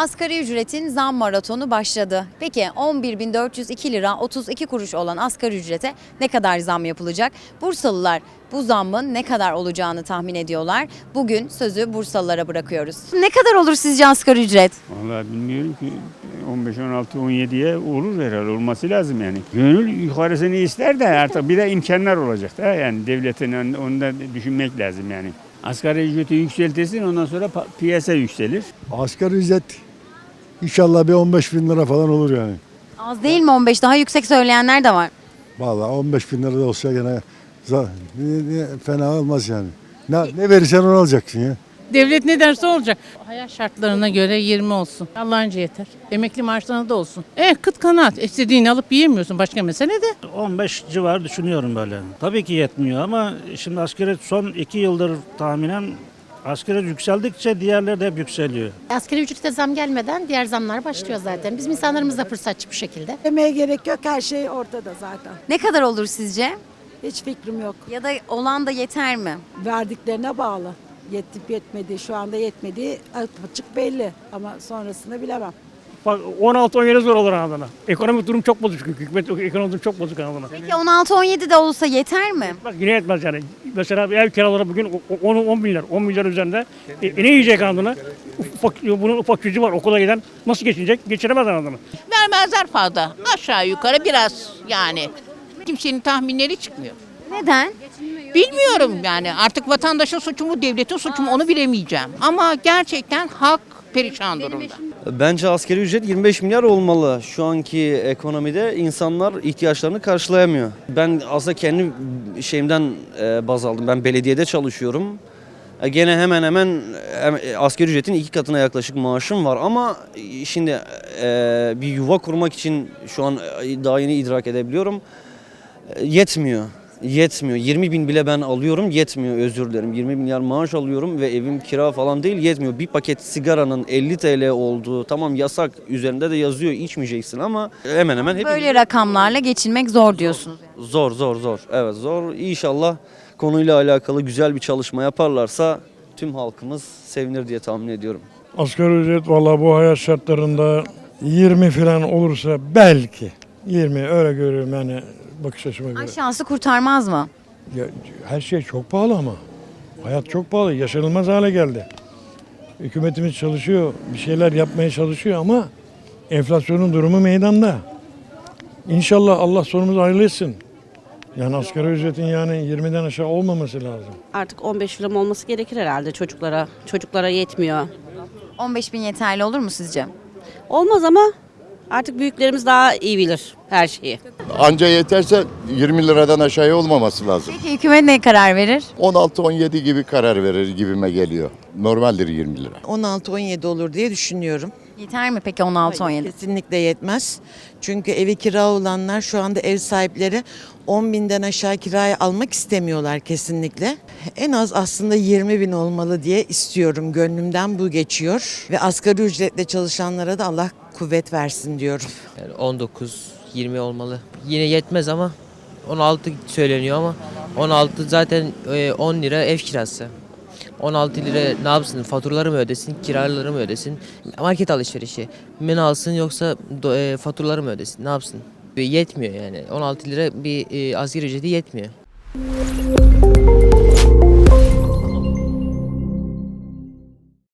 Asgari ücretin zam maratonu başladı. Peki 11.402 lira 32 kuruş olan asgari ücrete ne kadar zam yapılacak? Bursalılar bu zammın ne kadar olacağını tahmin ediyorlar. Bugün sözü Bursalılara bırakıyoruz. Ne kadar olur sizce asgari ücret? Vallahi bilmiyorum ki 15, 16, 17'ye olur herhalde olması lazım yani. Gönül yukarısını ister de artık bir de imkanlar olacak da yani devletin onu da düşünmek lazım yani. Asgari ücreti yükseltirsin ondan sonra piyasa yükselir. Asgari ücret inşallah bir 15 bin lira falan olur yani. Az değil mi 15? Daha yüksek söyleyenler de var. Vallahi 15 bin lira da olsa gene za- ne- ne- fena olmaz yani. Ne, ne verirsen onu alacaksın ya. Devlet ne derse olacak. Hayat şartlarına göre 20 olsun. Allah'ınca yeter. Emekli maaşlarına da olsun. Eh kıt kanaat. İstediğini alıp yiyemiyorsun. Başka mesele de. 15 civarı düşünüyorum böyle. Tabii ki yetmiyor ama şimdi asgari son 2 yıldır tahminen asgari yükseldikçe diğerleri de hep yükseliyor. Asgari ücrete zam gelmeden diğer zamlar başlıyor zaten. Bizim insanlarımız da fırsatçı bu şekilde. Demeye gerek yok her şey ortada zaten. Ne kadar olur sizce? Hiç fikrim yok. Ya da olan da yeter mi? Verdiklerine bağlı. Yetip yetmedi şu anda yetmediği açık belli ama sonrasını bilemem. Bak 16-17 zor olur Anadolu'na. Ekonomik durum çok bozuk çünkü. Hükümet ekonomik durum çok bozuk Anadolu'na. Peki 16-17 de olsa yeter mi? Bak yine yetmez yani. Mesela bir ev kiraları bugün 10, 10 milyar, 10 milyar üzerinde. E, e ne yiyecek Anadolu'na? Ufak, bunun ufak çocuğu var okula giden. Nasıl geçinecek? Geçiremez Anadolu'na. Vermezler fazla. Aşağı yukarı biraz yani. Kimsenin tahminleri çıkmıyor. Neden? Bilmiyorum yani artık vatandaşın suçu mu devletin suçu mu onu bilemeyeceğim. Ama gerçekten halk perişan durumda. Bence askeri ücret 25 milyar olmalı. Şu anki ekonomide insanlar ihtiyaçlarını karşılayamıyor. Ben aslında kendi şeyimden e, baz aldım. Ben belediyede çalışıyorum. E, Gene hemen hemen e, asgari ücretin iki katına yaklaşık maaşım var ama şimdi bir yuva kurmak için şu an daha yeni idrak edebiliyorum. Yetmiyor. Yetmiyor. 20 bin bile ben alıyorum yetmiyor özür dilerim. 20 milyar maaş alıyorum ve evim kira falan değil yetmiyor. Bir paket sigaranın 50 TL olduğu tamam yasak üzerinde de yazıyor içmeyeceksin ama hemen hemen hep Böyle rakamlarla geçinmek zor diyorsunuz. zor zor zor. Evet zor. İnşallah konuyla alakalı güzel bir çalışma yaparlarsa tüm halkımız sevinir diye tahmin ediyorum. Asgari ücret valla bu hayat şartlarında 20 falan olursa belki 20 öyle görüyorum yani bakış açıma göre. Aşağısı kurtarmaz mı? Ya, her şey çok pahalı ama. Hayat çok pahalı. Yaşanılmaz hale geldi. Hükümetimiz çalışıyor. Bir şeyler yapmaya çalışıyor ama enflasyonun durumu meydanda. İnşallah Allah sonumuzu hayırlı etsin. Yani asgari ücretin yani 20'den aşağı olmaması lazım. Artık 15 lira olması gerekir herhalde çocuklara. Çocuklara yetmiyor. 15 bin yeterli olur mu sizce? Olmaz ama artık büyüklerimiz daha iyi bilir her şeyi. Anca yeterse 20 liradan aşağıya olmaması lazım. Peki hükümet ne karar verir? 16-17 gibi karar verir gibime geliyor. Normaldir 20 lira. 16-17 olur diye düşünüyorum. Yeter mi peki 16-17? Kesinlikle yetmez. Çünkü evi kira olanlar şu anda ev sahipleri 10 binden aşağı kiraya almak istemiyorlar kesinlikle. En az aslında 20 bin olmalı diye istiyorum. Gönlümden bu geçiyor. Ve asgari ücretle çalışanlara da Allah kuvvet versin diyorum. Yani 19, 20 olmalı. Yine yetmez ama 16 söyleniyor ama 16 zaten e, 10 lira ev kirası. 16 lira ne yapsın? Faturaları mı ödesin, kiraları mı ödesin? Market alışverişi mi alsın yoksa e, faturaları mı ödesin? Ne yapsın? Yetmiyor yani. 16 lira bir e, asgari ücreti yetmiyor.